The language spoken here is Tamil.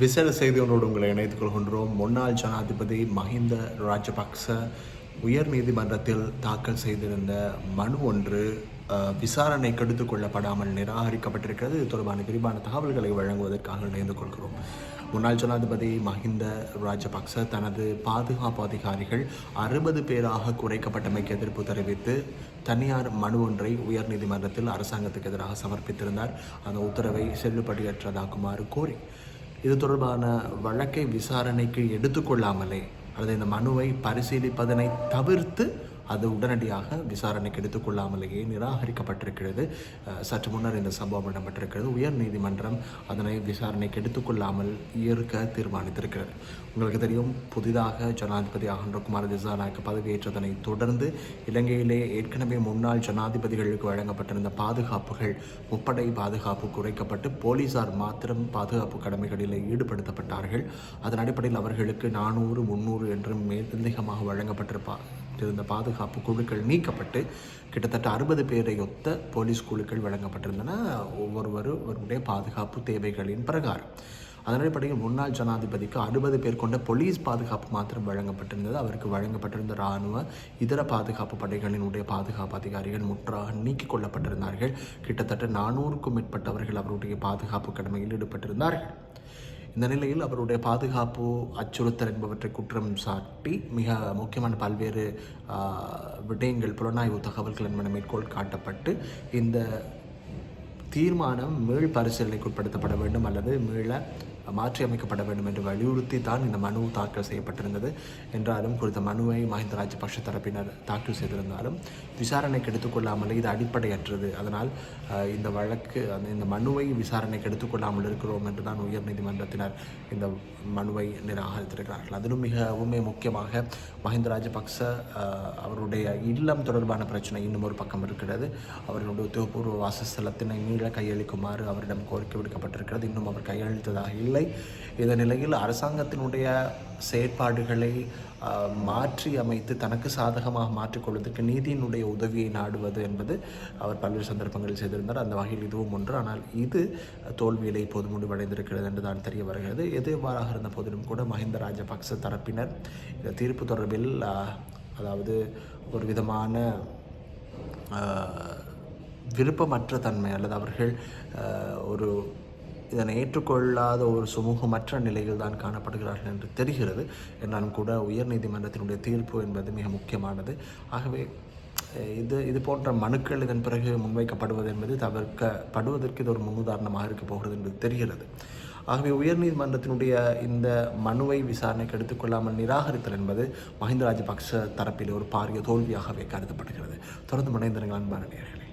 விசேட செய்தி ஒன்றோடு உங்களை இணைத்துக் கொள்கின்றோம். முன்னாள் ஜனாதிபதி மஹிந்த ராஜபக்ச உயர் நீதிமன்றத்தில் தாக்கல் செய்திருந்த மனு ஒன்று விசாரணை விசாரணைக்கு கொள்ளப்படாமல் நிராகரிக்கப்பட்டிருக்கிறது. இது தொடர்பான விரிவான தகவல்களை வழங்குவதற்காக இணைந்து கொள்கிறோம். முன்னாள் ஜனாதிபதி மஹிந்த ராஜபக்ச தனது பாதுகாப்பு அதிகாரிகள் அறுபது பேராக குறைக்கப்பட்டமைக்கு எதிர்ப்பு தெரிவித்து தனியார் மனு ஒன்றை உயர்நீதிமன்றத்தில் அரசாங்கத்துக்கு எதிராக சமர்ப்பித்திருந்தார். அந்த உத்தரவை செல்லுபடியற்றதாக்குமாறு கோரி இது தொடர்பான வழக்கை விசாரணைக்கு எடுத்துக்கொள்ளாமலே அல்லது இந்த மனுவை பரிசீலிப்பதனை தவிர்த்து அது உடனடியாக விசாரணைக்கு எடுத்துக்கொள்ளாமலேயே நிராகரிக்கப்பட்டிருக்கிறது. சற்று முன்னர் இந்த சம்பவம் இடம்பெற்றிருக்கிறது. உயர் நீதிமன்றம் அதனை விசாரணைக்கு எடுத்துக்கொள்ளாமல் இருக்க தீர்மானித்திருக்கிறது. உங்களுக்கு தெரியும் புதிதாக ஜனாதிபதி ஆகின்ற குமார் திசாநாயக்க பதவியேற்றதனை தொடர்ந்து இலங்கையிலே ஏற்கனவே முன்னாள் ஜனாதிபதிகளுக்கு வழங்கப்பட்டிருந்த பாதுகாப்புகள் முப்படை பாதுகாப்பு குறைக்கப்பட்டு போலீசார் மாத்திரம் பாதுகாப்பு கடமைகளில் ஈடுபடுத்தப்பட்டார்கள். அதன் அடிப்படையில் அவர்களுக்கு நானூறு முந்நூறு என்று மேலதிகமாக வழங்கப்பட்டிருப்பார் இருந்த பாதுகாப்பு குழுக்கள் நீக்கப்பட்டு கிட்டத்தட்ட அறுபது பேரை ஒத்த போலீஸ் குழுக்கள் வழங்கப்பட்டிருந்தன. ஒவ்வொருவருடைய அவருடைய பாதுகாப்பு தேவைகளின் பிரகாரம். அதன் அடிப்படையில் முன்னாள் ஜனாதிபதிக்கு அறுபது பேர் கொண்ட போலீஸ் பாதுகாப்பு மாத்திரம் வழங்கப்பட்டிருந்தது. அவருக்கு வழங்கப்பட்டிருந்த இராணுவ இதர பாதுகாப்பு படைகளினுடைய பாதுகாப்பு அதிகாரிகள் முற்றாக நீக்கிக் கொள்ளப்பட்டிருந்தார்கள். கிட்டத்தட்ட நானூறுக்கும் மேற்பட்டவர்கள் அவருடைய பாதுகாப்பு கடமையில் ஈடுபட்டிருந்தார்கள். இந்த நிலையில் அவருடைய பாதுகாப்பு அச்சுறுத்தல் என்பவற்றை குற்றம் சாட்டி மிக முக்கியமான பல்வேறு விடயங்கள் புலனாய்வு தகவல்கள் என்பன மேற்கோள் காட்டப்பட்டு இந்த தீர்மானம் மீள் பரிசீலனைக்கு உட்படுத்தப்பட வேண்டும் அல்லது மீள மாற்றி அமைக்கப்பட வேண்டும் என்று வலியுறுத்தி தான் இந்த மனு தாக்கல் செய்யப்பட்டிருந்தது. என்றாலும் குறித்த மனுவை மஹிந்த ராஜபக்ஷ தரப்பினர் தாக்கல் செய்திருந்தாலும் விசாரணைக்கு எடுத்துக்கொள்ளாமல் இது அடிப்படையற்றது. அதனால் இந்த வழக்கு இந்த மனுவை விசாரணைக்கு எடுத்துக்கொள்ளாமல் இருக்கிறோம் என்று தான் உயர்நீதிமன்றத்தினர் இந்த மனுவை நிராகரித்திருக்கிறார்கள். அதிலும் மிகவுமே முக்கியமாக மஹிந்த ராஜபக்ச அவருடைய இல்லம் தொடர்பான பிரச்சனை இன்னும் ஒரு பக்கம் இருக்கிறது. அவர்களுடைய உத்தியோகபூர்வ வாசஸ்தலத்தினை மீள கையளிக்குமாறு அவரிடம் கோரிக்கை விடுக்கப்பட்டிருக்கிறது. இன்னும் அவர் கையளித்ததாக இல்லை. இந்த நிலையில் அரசாங்கத்தினுடைய செயற்பாடுகளை மாற்றி அமைத்து தனக்கு சாதகமாக மாற்றிக்கொள்வதற்கு நீதியினுடைய உதவியை நாடுவது என்பது அவர் பல்வேறு சந்தர்ப்பங்களில் செய்திருந்தார். அந்த வகையில் இதுவும் ஒன்று. ஆனால் இது தோல்வியிலே இப்போது முடிவடைந்திருக்கிறது என்று தான் தெரிய வருகிறது. எதுவாறாக இருந்த போதிலும் கூட மஹிந்த ராஜபக்ச தரப்பினர் இந்த தீர்ப்பு தொடர்பில் அதாவது ஒரு விதமான விருப்பமற்ற தன்மை அல்லது அவர்கள் ஒரு இதனை ஏற்றுக்கொள்ளாத ஒரு சுமூகமற்ற நிலையில் தான் காணப்படுகிறார்கள் என்று தெரிகிறது. என்றாலும் கூட உயர்நீதிமன்றத்தினுடைய தீர்ப்பு என்பது மிக முக்கியமானது. ஆகவே இது இது போன்ற மனுக்கள் இதன் பிறகு முன்வைக்கப்படுவது என்பது தவிர்க்கப்படுவதற்கு இது ஒரு முன்னுதாரணமாக இருக்க போகிறது என்று தெரிகிறது. ஆகவே உயர்நீதிமன்றத்தினுடைய இந்த மனுவை விசாரணைக்கு எடுத்துக்கொள்ளாமல் நிராகரித்தல் என்பது மஹிந்த ராஜபக்ச தரப்பில் ஒரு பாரிய தோல்வியாகவே கருதப்படுகிறது. தொடர்ந்து மனைந்திருங்கள் அன்பான நேர்களை